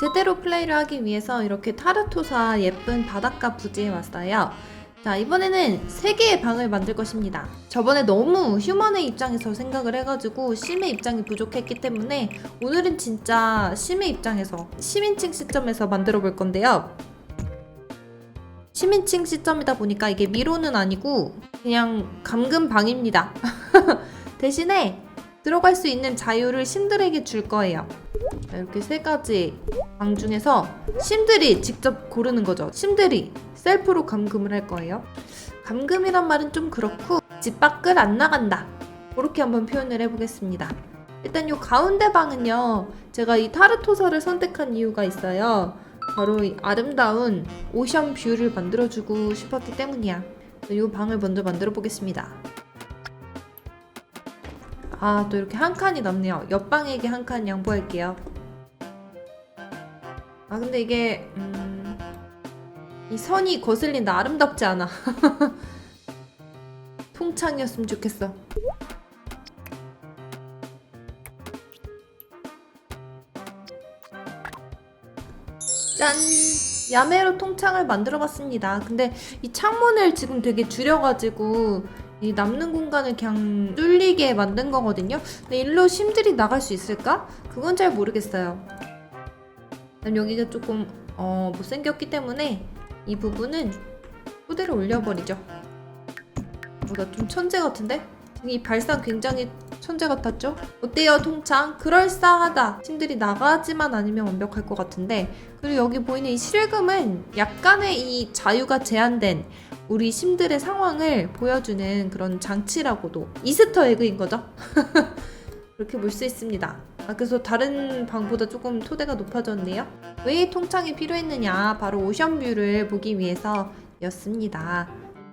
제대로 플레이를 하기 위해서 이렇게 타르토사 예쁜 바닷가 부지에 왔어요. 자, 이번에는 3개의 방을 만들 것입니다. 저번에 너무 휴먼의 입장에서 생각을 해가지고 심의 입장이 부족했기 때문에 오늘은 진짜 심의 입장에서 시민층 시점에서 만들어 볼 건데요. 시민층 시점이다 보니까 이게 미로는 아니고 그냥 감금 방입니다. 대신에 들어갈 수 있는 자유를 심들에게 줄 거예요. 자, 이렇게 세 가지 방 중에서 심들이 직접 고르는 거죠. 심들이 셀프로 감금을 할 거예요. 감금이란 말은 좀 그렇고 집 밖을 안 나간다. 그렇게 한번 표현을 해보겠습니다. 일단 이 가운데 방은요. 제가 이 타르토사를 선택한 이유가 있어요. 바로 이 아름다운 오션 뷰를 만들어주고 싶었기 때문이야. 이 방을 먼저 만들어 보겠습니다. 아, 또 이렇게 한 칸이 남네요. 옆방에게 한 칸 양보할게요. 아, 근데 이게, 음, 이 선이 거슬린다. 아름답지 않아. 통창이었으면 좋겠어. 짠! 야매로 통창을 만들어 봤습니다. 근데 이 창문을 지금 되게 줄여가지고 이 남는 공간을 그냥 뚫리게 만든 거거든요. 근데 일로 심들이 나갈 수 있을까? 그건 잘 모르겠어요. 그럼 여기가 조금 어, 못생겼기 때문에 이 부분은 토대로 올려버리죠. 어, 나좀 천재 같은데? 이 발상 굉장히 천재 같았죠? 어때요, 통창? 그럴싸하다. 팀들이 나가지만 않으면 완벽할 것 같은데. 그리고 여기 보이는 이 실금은 약간의 이 자유가 제한된 우리 심들의 상황을 보여주는 그런 장치라고도 이스터 에그인 거죠. 그렇게 볼 수 있습니다. 아, 그래서 다른 방보다 조금 토대가 높아졌네요. 왜이 통창이 필요했느냐? 바로 오션뷰를 보기 위해서였습니다.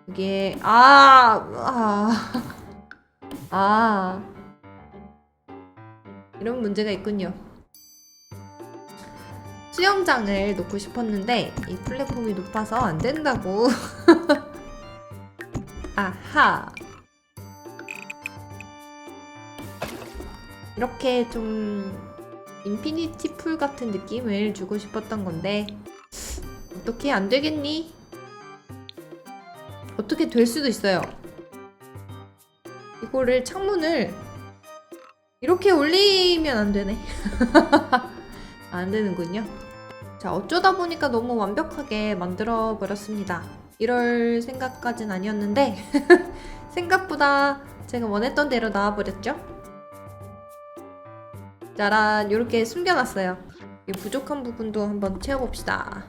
이게 아, 아, 아 이런 문제가 있군요. 수영장을 놓고 싶었는데 이 플랫폼이 높아서 안 된다고. 아하. 이렇게 좀 인피니티 풀 같은 느낌을 주고 싶었던 건데 어떻게 안 되겠니? 어떻게 될 수도 있어요. 이거를 창문을 이렇게 올리면 안 되네. 안 되는군요. 자, 어쩌다 보니까 너무 완벽하게 만들어 버렸습니다. 이럴 생각까진 아니었는데 생각보다 제가 원했던 대로 나와 버렸죠. 짜란, 이렇게 숨겨놨어요. 이 부족한 부분도 한번 채워봅시다.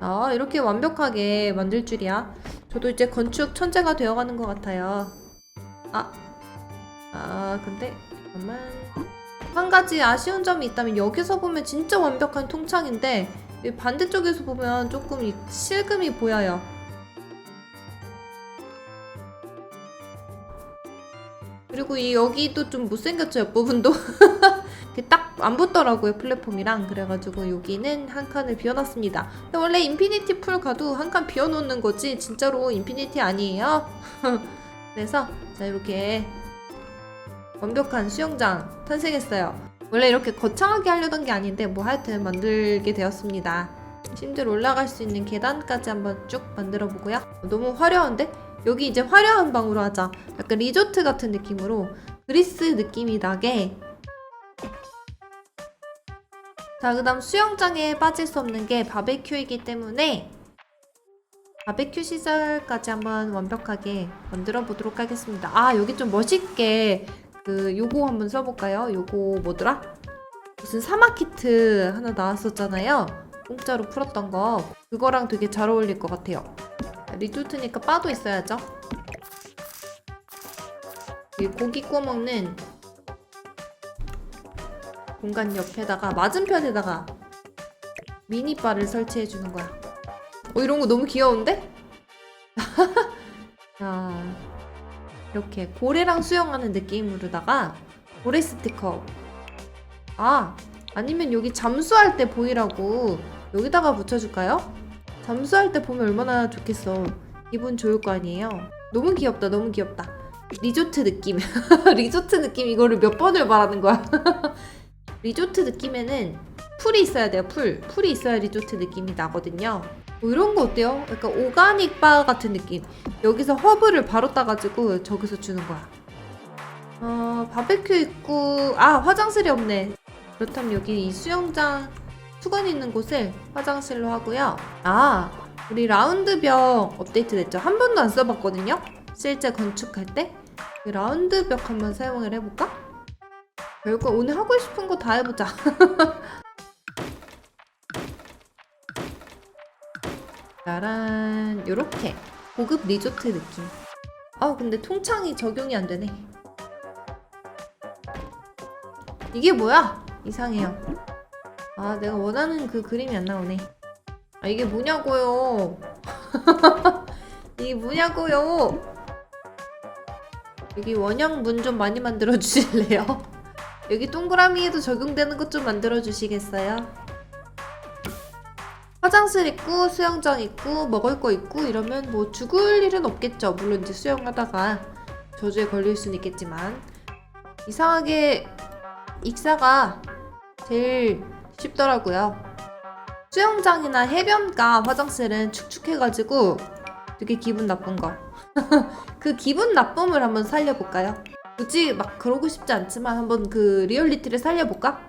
아, 이렇게 완벽하게 만들 줄이야. 저도 이제 건축 천재가 되어가는 것 같아요. 아, 아, 근데 잠깐만. 한 가지 아쉬운 점이 있다면 여기서 보면 진짜 완벽한 통창인데 이 반대쪽에서 보면 조금 이 실금이 보여요. 그리고 이 여기도 좀 못생겼죠 옆부분도? 딱 안 붙더라고요 플랫폼이랑. 그래가지고 여기는 한 칸을 비워놨습니다. 근데 원래 인피니티 풀 가도 한 칸 비워놓는 거지 진짜로 인피니티 아니에요? 그래서 자 이렇게 완벽한 수영장 탄생했어요. 원래 이렇게 거창하게 하려던 게 아닌데 뭐 하여튼 만들게 되었습니다. 심지어 올라갈 수 있는 계단까지 한번 쭉 만들어 보고요. 너무 화려한데? 여기 이제 화려한 방으로 하자 약간 리조트 같은 느낌으로 그리스 느낌이 나게 자, 그 다음 수영장에 빠질 수 없는 게 바베큐이기 때문에 바베큐 시설까지 한번 완벽하게 만들어 보도록 하겠습니다. 아, 여기 좀 멋있게 그 요거 한번 써볼까요? 요거 뭐더라? 무슨 사마키트 하나 나왔었잖아요. 공짜로 풀었던 거. 그거랑 되게 잘 어울릴 것 같아요. 리조트니까 바도 있어야죠. 이 고기 구워 먹는 공간 옆에다가 맞은편에다가 미니바를 설치해 주는 거야. 어 이런 거 너무 귀여운데? 자 이렇게 고래랑 수영하는 느낌으로다가 고래 스티커. 아 아니면 여기 잠수할 때 보이라고 여기다가 붙여줄까요? 잠수할 때 보면 얼마나 좋겠어. 기분 좋을 거 아니에요. 너무 귀엽다, 너무 귀엽다. 리조트 느낌. 리조트 느낌 이거를 몇 번을 말하는 거야. 리조트 느낌에는 풀이 있어야 돼요. 풀. 풀이 있어야 리조트 느낌이 나거든요. 뭐 이런 거 어때요? 약간 오가닉 바 같은 느낌. 여기서 허브를 바로 따가지고 저기서 주는 거야. 어, 바베큐 있고, 아, 화장실이 없네. 그렇다면 여기 이 수영장, 수건 있는 곳을 화장실로 하고요. 아, 우리 라운드벽 업데이트 됐죠? 한 번도 안 써봤거든요? 실제 건축할 때? 그 라운드벽 한번 사용을 해볼까? 별거 오늘 하고 싶은 거 다 해보자. 짜란, 요렇게. 고급 리조트 느낌. 아, 근데 통창이 적용이 안 되네. 이게 뭐야? 이상해요. 아, 내가 원하는 그 그림이 안 나오네. 아, 이게 뭐냐고요. 이게 뭐냐고요. 여기 원형 문 좀 많이 만들어 주실래요? 여기 동그라미에도 적용되는 것 좀 만들어 주시겠어요? 화장실 있고 수영장 있고 먹을 거 있고 이러면 뭐 죽을 일은 없겠죠. 물론 이제 수영하다가 저주에 걸릴 수는 있겠지만 이상하게 익사가 제일 쉽더라고요. 수영장이나 해변가 화장실은 축축해가지고 되게 기분 나쁜 거. 그 기분 나쁨을 한번 살려볼까요? 굳이 막 그러고 싶지 않지만 한번 그 리얼리티를 살려볼까?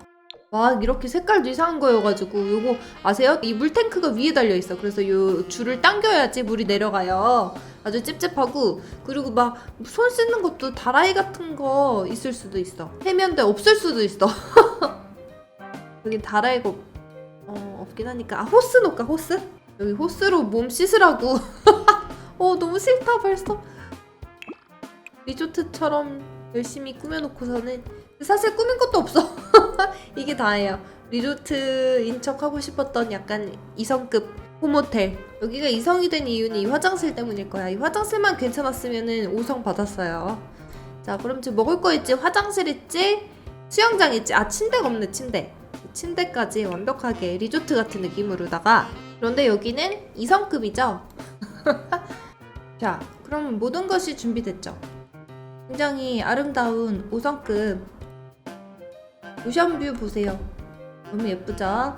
막 이렇게 색깔도 이상한 거여가지고 요거 아세요? 이 물탱크가 위에 달려있어. 그래서 요 줄을 당겨야지 물이 내려가요. 아주 찝찝하고 그리고 막 손 씻는 것도 다라이 같은 거 있을 수도 있어. 해면대 없을 수도 있어. 여긴 다라이가 없, 어, 없긴 하니까 아 호스 놓을까 호스? 여기 호스로 몸 씻으라고. 어 너무 싫다 벌써. 리조트처럼 열심히 꾸며놓고서는 사실 꾸민 것도 없어. 이게 다예요. 리조트인 척 하고 싶었던 약간 이성급 홈호텔. 여기가 이성이 된 이유는 이 화장실 때문일 거야. 이 화장실만 괜찮았으면은 5성 받았어요. 자, 그럼 지금 먹을 거 있지? 화장실 있지? 수영장 있지? 아, 침대가 없네, 침대. 침대까지 완벽하게 리조트 같은 느낌으로다가 그런데 여기는 2성급이죠? 자, 그럼 모든 것이 준비됐죠? 굉장히 아름다운 5성급 오션뷰 보세요. 너무 예쁘죠?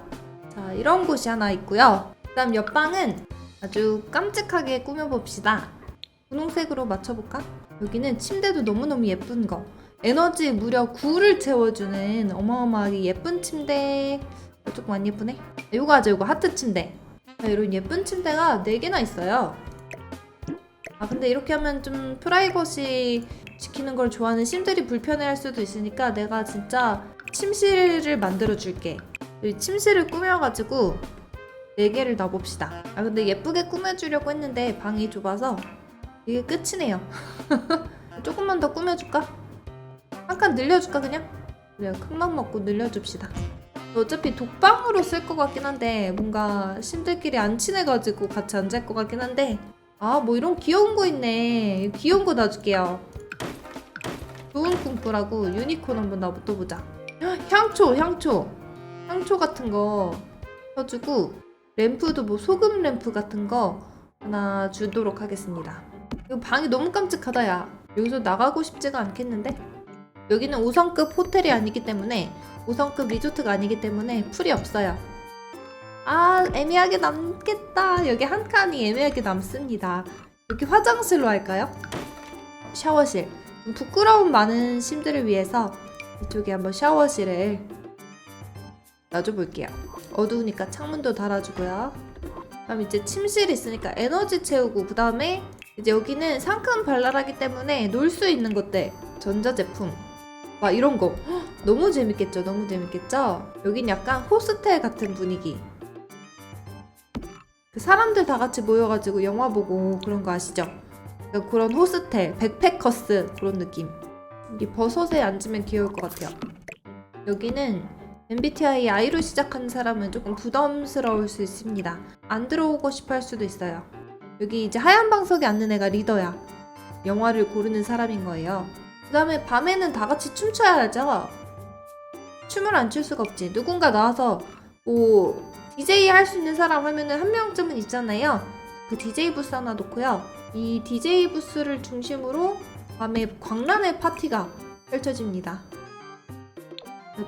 자, 이런 곳이 하나 있고요. 그 다음 옆방은 아주 깜찍하게 꾸며봅시다. 분홍색으로 맞춰볼까? 여기는 침대도 너무너무 예쁜 거. 에너지 무려 9를 채워주는 어마어마하게 예쁜 침대. 어, 조금 안 예쁘네? 이거 하죠, 이거 하트 침대. 자, 이런 예쁜 침대가 4개나 있어요. 아, 근데 이렇게 하면 좀 프라이버시 지키는 걸 좋아하는 심들이 불편해할 수도 있으니까 내가 진짜 침실을 만들어 줄게. 이 침실을 꾸며가지고 4개를 놔봅시다. 아 근데 예쁘게 꾸며주려고 했는데 방이 좁아서 이게 끝이네요. 조금만 더 꾸며줄까? 한 칸 늘려줄까 그냥? 그래요 큰맘 먹고 늘려줍시다. 어차피 독방으로 쓸 것 같긴 한데 뭔가 심들끼리 안 친해가지고 같이 안 잘 것 같긴 한데 아 뭐 이런 귀여운 거 있네. 귀여운 거 놔줄게요. 좋은 꿈꾸라고 유니콘 한번 놔둬보자. 향초, 향초. 향초 같은 거 펴주고 램프도 뭐 소금 램프 같은 거 하나 주도록 하겠습니다. 이거 방이 너무 깜찍하다 야. 여기서 나가고 싶지가 않겠는데? 여기는 5성급 호텔이 아니기 때문에 5성급 리조트가 아니기 때문에 풀이 없어요. 아 애매하게 남겠다. 여기 한 칸이 애매하게 남습니다. 여기 화장실로 할까요? 샤워실. 좀 부끄러움 많은 심들을 위해서 이쪽에 한번 샤워실을 놔줘볼게요. 어두우니까 창문도 달아주고요. 그럼 이제 침실 있으니까 에너지 채우고 그 다음에 이제 여기는 상큼 발랄하기 때문에 놀 수 있는 것들 전자제품 막 이런 거 헉, 너무 재밌겠죠 너무 재밌겠죠 여긴 약간 호스텔 같은 분위기 그 사람들 다 같이 모여가지고 영화 보고 그런 거 아시죠? 그러니까 그런 호스텔 백패커스 그런 느낌 이 버섯에 앉으면 귀여울 것 같아요 여기는 MBTI I로 시작하는 사람은 조금 부담스러울 수 있습니다. 안 들어오고 싶어 할 수도 있어요. 여기 이제 하얀 방석에 앉는 애가 리더야. 영화를 고르는 사람인 거예요. 그 다음에 밤에는 다 같이 춤춰야죠. 춤을 안 출 수가 없지. 누군가 나와서 뭐 DJ 할 수 있는 사람 하면은 한 명쯤은 있잖아요. 그 DJ 부스 하나 놓고요. 이 DJ 부스를 중심으로 밤에 광란의 파티가 펼쳐집니다.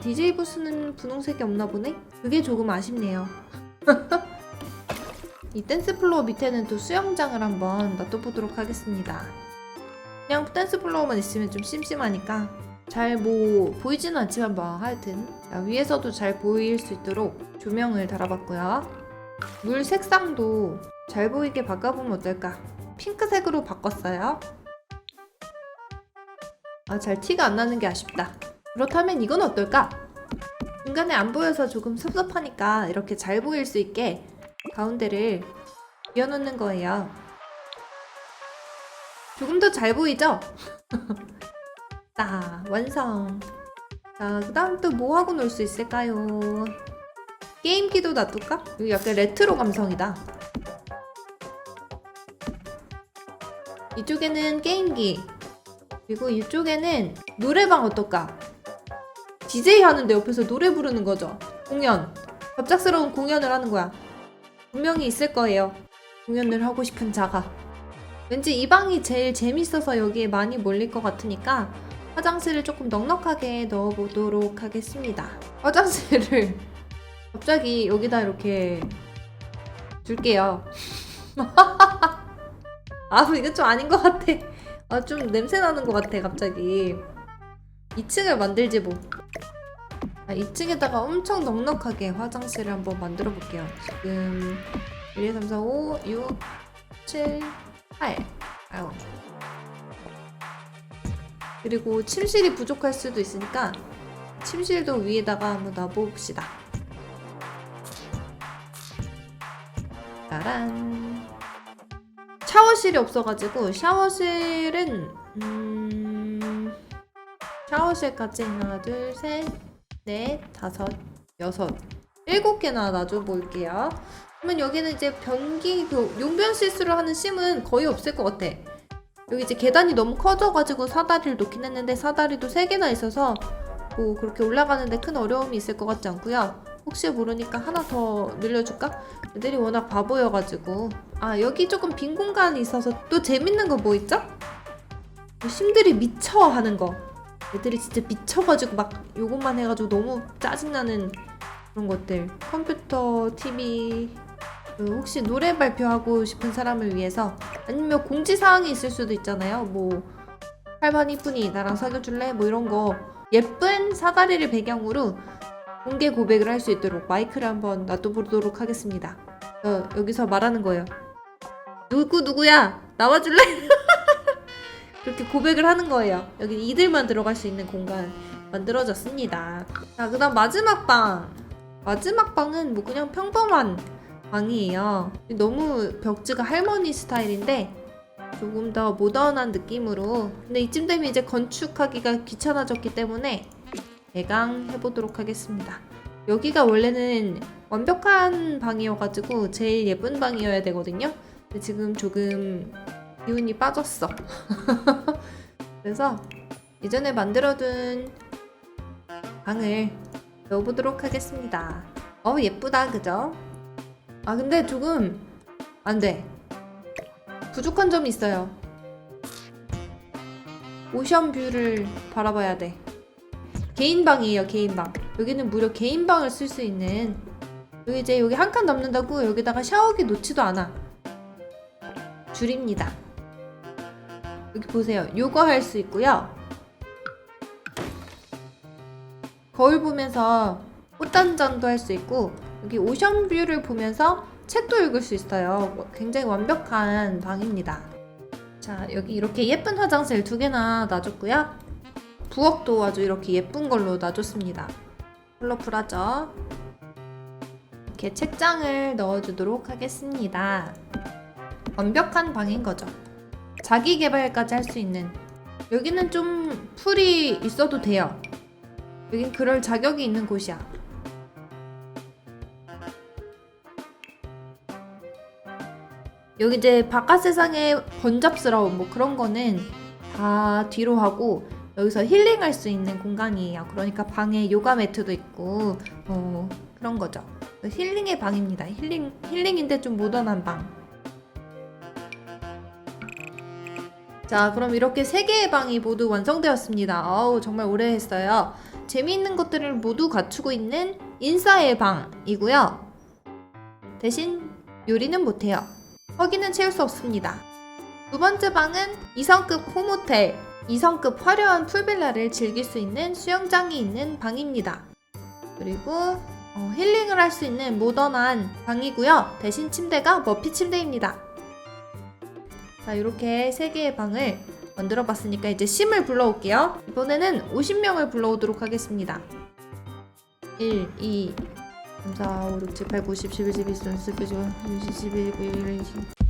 DJ 부스는 분홍색이 없나 보네? 그게 조금 아쉽네요. 이 댄스 플로어 밑에는 또 수영장을 한번 놔둬보도록 하겠습니다. 그냥 댄스 플로어만 있으면 좀 심심하니까 잘 뭐 보이지는 않지만 뭐 하여튼 자, 위에서도 잘 보일 수 있도록 조명을 달아봤고요. 물 색상도 잘 보이게 바꿔보면 어떨까? 핑크색으로 바꿨어요. 아, 잘 티가 안 나는 게 아쉽다. 그렇다면 이건 어떨까? 중간에 안 보여서 조금 섭섭하니까 이렇게 잘 보일 수 있게 가운데를 비워놓는 거예요. 조금 더 잘 보이죠? 자, 완성. 자, 그 다음 또 뭐 하고 놀 수 있을까요? 게임기도 놔둘까? 이거 약간 레트로 감성이다. 이쪽에는 게임기. 그리고 이쪽에는 노래방 어떨까? DJ 하는데 옆에서 노래 부르는 거죠. 공연. 갑작스러운 공연을 하는 거야. 분명히 있을 거예요. 공연을 하고 싶은 자가. 왠지 이 방이 제일 재밌어서 여기에 많이 몰릴 것 같으니까 화장실을 조금 넉넉하게 넣어보도록 하겠습니다. 화장실을 갑자기 여기다 이렇게 줄게요. 아, 이거 좀 아닌 것 같아. 아, 좀 냄새 나는 것 같아, 갑자기. 2층을 만들지 뭐. 아, 2층에다가 엄청 넉넉하게 화장실을 한번 만들어 볼게요. 지금 1, 2, 3, 4, 5, 6, 7, 8. 아유. 그리고 침실이 부족할 수도 있으니까 침실도 위에다가 한번 놔봅시다. 짜란. 샤워실이 없어가지고 샤워실은 음 샤워실까지 하나 둘셋넷 다섯 여섯 일곱 개나 놔줘 볼게요. 그러면 여기는 이제 변기 그 용변 실수를 하는 심은 거의 없을 것 같아. 여기 이제 계단이 너무 커져가지고 사다리를 놓긴 했는데 사다리도 세 개나 있어서 뭐 그렇게 올라가는데 큰 어려움이 있을 것 같지 않고요. 혹시 모르니까 하나 더 늘려줄까? 애들이 워낙 바보여가지고 아 여기 조금 빈 공간이 있어서 또 재밌는 거 뭐 있죠? 심들이 미쳐 하는 거 애들이 진짜 미쳐가지고 막 요것만 해가지고 너무 짜증나는 그런 것들 컴퓨터, TV 그 혹시 노래 발표하고 싶은 사람을 위해서 아니면 공지사항이 있을 수도 있잖아요 뭐 할머니 이쁜이 나랑 사귀어줄래? 뭐 이런 거 예쁜 사다리를 배경으로 공개 고백을 할 수 있도록 마이크를 한번 놔둬보도록 하겠습니다. 어, 여기서 말하는 거예요. 누구 누구야? 나와줄래? 그렇게 고백을 하는 거예요. 여기 이들만 들어갈 수 있는 공간 만들어졌습니다. 자, 그 다음 마지막 방. 마지막 방은 뭐 그냥 평범한 방이에요. 너무 벽지가 할머니 스타일인데 조금 더 모던한 느낌으로. 근데 이쯤 되면 이제 건축하기가 귀찮아졌기 때문에 대강 해보도록 하겠습니다. 여기가 원래는 완벽한 방이어가지고 제일 예쁜 방이어야 되거든요. 근데 지금 조금 기운이 빠졌어. 그래서 예전에 만들어둔 방을 넣어보도록 하겠습니다. 어 예쁘다 그죠? 아 근데 조금 안 돼. 부족한 점이 있어요. 오션 뷰를 바라봐야 돼. 개인 방이에요, 개인 방. 여기는 무려 개인 방을 쓸 수 있는 여기 이제 여기 한칸 남는다고 여기다가 샤워기 놓지도 않아. 줄입니다. 여기 보세요. 요거 할 수 있고요. 거울 보면서 꽃단장도 할 수 있고 여기 오션 뷰를 보면서 책도 읽을 수 있어요. 굉장히 완벽한 방입니다. 자, 여기 이렇게 예쁜 화장실 두 개나 놔줬고요. 부엌도 아주 이렇게 예쁜 걸로 놔줬습니다. 컬러풀하죠? 이렇게 책장을 넣어주도록 하겠습니다. 완벽한 방인 거죠. 자기 개발까지 할 수 있는. 여기는 좀 풀이 있어도 돼요. 여긴 그럴 자격이 있는 곳이야. 여기 이제 바깥 세상의 번잡스러운 뭐 그런 거는 다 뒤로 하고 여기서 힐링할 수 있는 공간이에요. 그러니까 방에 요가 매트도 있고 뭐 그런 거죠. 힐링의 방입니다. 힐링 힐링인데 좀 모던한 방. 자, 그럼 이렇게 세 개의 방이 모두 완성되었습니다. 아우 정말 오래 했어요. 재미있는 것들을 모두 갖추고 있는 인싸의 방이고요. 대신 요리는 못해요. 허기는 채울 수 없습니다. 두 번째 방은 2성급 홈호텔, 2성급 화려한 풀빌라를 즐길 수 있는 수영장이 있는 방입니다. 그리고 어, 힐링을 할 수 있는 모던한 방이고요. 대신 침대가 머피 침대입니다. 자, 이렇게 세 개의 방을 만들어 봤으니까 이제 심을 불러올게요. 이번에는 50명을 불러오도록 하겠습니다. 1, 2, 3, 4, 5, 6, 7, 8, 9, 10, 11, 12, 13, 14, 15, 16, 17, 18, 19, 20, 21, 22.